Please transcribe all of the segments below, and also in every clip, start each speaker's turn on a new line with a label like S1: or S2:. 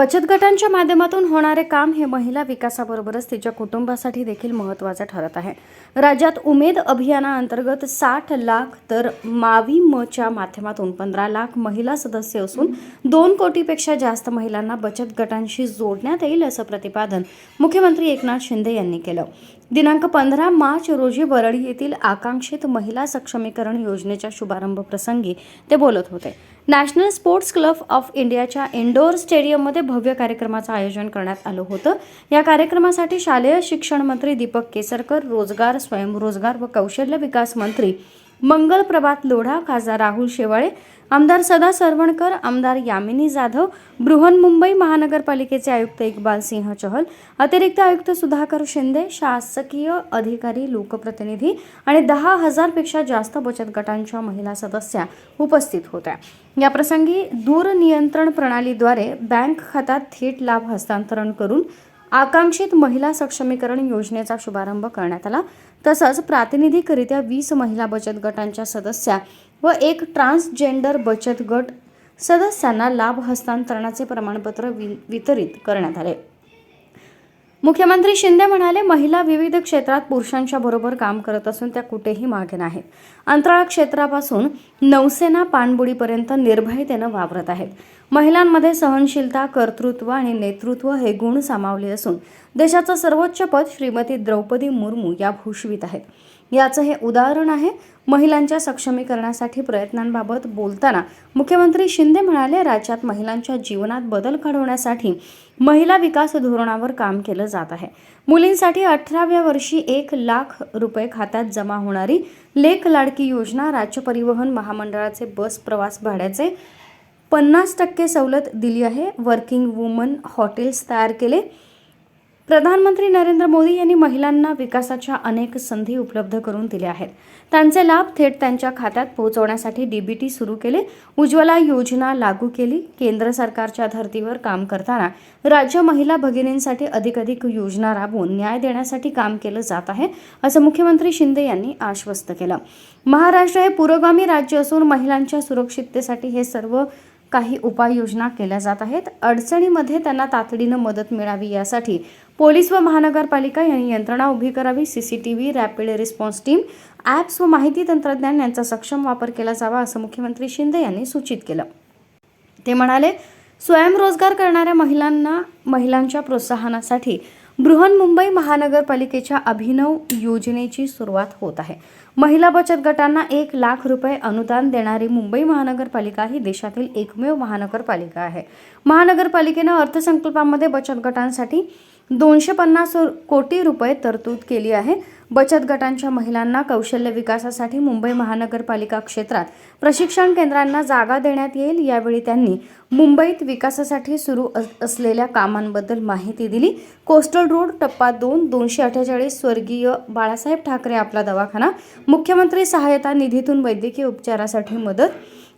S1: बचत गटांच्या माध्यमातून होणारे काम हे महिला विकासाबरोबरच तिच्या कुटुंबासाठी देखील महत्त्वाचं ठरत आहे. राज्यात उमेद अभियानाअंतर्गत साठ लाख तर मावी मच्या माध्यमातून पंधरा लाख महिला सदस्य असून दोन कोटीपेक्षा जास्त महिलांना बचत गटांशी जोडण्यात येईल असं प्रतिपादन मुख्यमंत्री एकनाथ शिंदे यांनी केलं. दिनांक पंधरा मार्च रोजी वरळी येथील आकांक्षित महिला सक्षमीकरण योजनेच्या शुभारंभ प्रसंगी ते बोलत होते. नॅशनल स्पोर्ट्स क्लब ऑफ इंडियाच्या इंडोर स्टेडियममध्ये भव्य कार्यक्रमाचं आयोजन करण्यात आलं होतं. या कार्यक्रमासाठी शालेय शिक्षण मंत्री दीपक केसरकर रोजगार स्वयंरोजगार व कौशल्य विकास मंत्री मंगल प्रभात लोढा खासदार राहुल शेवाळे आमदार सदा सरवणकर आमदार यामिनी जाधव बृहन्मुंबई महानगरपालिकेचे आयुक्त इक्बाल सिंह चहल अतिरिक्त आयुक्त सुधाकर शिंदे शासकीय अधिकारी लोकप्रतिनिधी आणि दहा हजारपेक्षा जास्त बचत गटांच्या महिला सदस्या उपस्थित होत्या. याप्रसंगी दूरनियंत्रण प्रणालीद्वारे बँक खात्यात थेट लाभ हस्तांतरण करून आकांक्षित महिला सक्षमीकरण योजनेचा शुभारंभ करण्यात आला. तसंच प्रातिनिधिकरित्या वीस महिला बचत गटांच्या सदस्या व एक ट्रान्सजेंडर बचत गट सदस्यांना लाभ हस्तांतरणाचे प्रमाणपत्र वि वितरित करण्यात आले. मुख्यमंत्री शिंदे म्हणाले महिला विविध क्षेत्रात पुरुषांच्या बरोबर काम करत असून त्या कुठेही मागे नाहीत. अंतराळ क्षेत्रापासून नौसेना पाणबुडीपर्यंत निर्भयतेनं वावरत आहेत. महिलांमध्ये सहनशीलता कर्तृत्व आणि नेतृत्व हे गुण सामावले असून देशाचं सर्वोच्च पद श्रीमती द्रौपदी मुर्मू या भूषवित आहेत. याचं हे उदाहरण आहे महिलांच्या सक्षमीकरणासाठी प्रयत्नांबाबत बोलताना मुख्यमंत्री शिंदे म्हणाले राज्यात महिलांच्या जीवनात बदल घडवण्यासाठी महिला विकास धोरणावर काम केलं जात आहे. मुलींसाठी अठराव्या वर्षी एक लाख रुपये खात्यात जमा होणारी लेख लाडकी योजना राज्य परिवहन महामंडळाचे बस प्रवास भाड्याचे पन्नास टक्के सवलत दिली आहे. वर्किंग वुमन हॉटेल्स तयार केले. प्रधानमंत्री नरेंद्र मोदी यांनी महिलांना विकासाच्या अनेक संधी उपलब्ध करून दिल्या आहेत. त्यांचे लाभ थेट त्यांच्या खात्यात पोहोचवण्यासाठी डीबीटी सुरू केले उज्ज्वला योजना लागू केली केंद्र सरकारच्या धर्तीवर काम करताना राज्य महिला भगिनींसाठी अधिकाधिक योजना राबवून न्याय देण्यासाठी काम केलं जात आहे असं मुख्यमंत्री शिंदे यांनी आश्वस्त केलं. महाराष्ट्र हे पुरोगामी राज्य असून महिलांच्या सुरक्षिततेसाठी हे सर्व काही उपाययोजना केल्या जात आहेत. अडचणीमध्ये त्यांना तातडीनं मदत मिळावी यासाठी पोलीस व महानगरपालिका यांनी यंत्रणा उभी करावी. C C T V rapid response team apps व माहिती तंत्रज्ञान यांचा सक्षम वापर केला जावा असं मुख्यमंत्री शिंदे यांनी सूचित केलं. ते म्हणाले स्वयंरोजगार करणाऱ्या महिलांना महिलांच्या प्रोत्साहनासाठी बृहन्मुंबई महानगरपालिकेच्या अभिनव योजनेची सुरुवात होत आहे. महिला बचत गटांना एक लाख रुपये अनुदान देणारी मुंबई महानगरपालिका ही देशातील एकमेव महानगरपालिका आहे. महानगरपालिकेनं अर्थसंकल्पामध्ये बचत गटांसाठी दोनशे पन्नास कोटी रुपये तरतूद केली आहे. बचत गटांच्या महिलांना कौशल्य विकासासाठी मुंबई महानगरपालिका क्षेत्रात प्रशिक्षण केंद्रांना जागा देण्यात येईल. यावेळी त्यांनी मुंबईत विकासासाठी सुरू अस- असलेल्या कामांबद्दल माहिती दिली. कोस्टल रोड टप्पा दोन दोनशे अठ्ठेचाळीस स्वर्गीय बाळासाहेब ठाकरे आपला दवाखाना. मुख्यमंत्री सहायता निधीतून वैद्यकीय उपचारासाठी मदत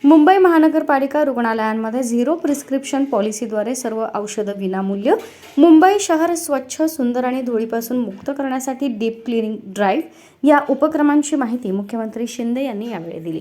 S1: मुंबई महानगरपालिका रुग्णालयांमध्ये झिरो प्रिस्क्रिप्शन पॉलिसीद्वारे सर्व औषधं विनामूल्य मुंबई शहर स्वच्छ सुंदर आणि धुळीपासून मुक्त करण्यासाठी डीप क्लिनिंग ड्राईव्ह या उपक्रमांची माहिती मुख्यमंत्री शिंदे यांनी यावेळी दिली.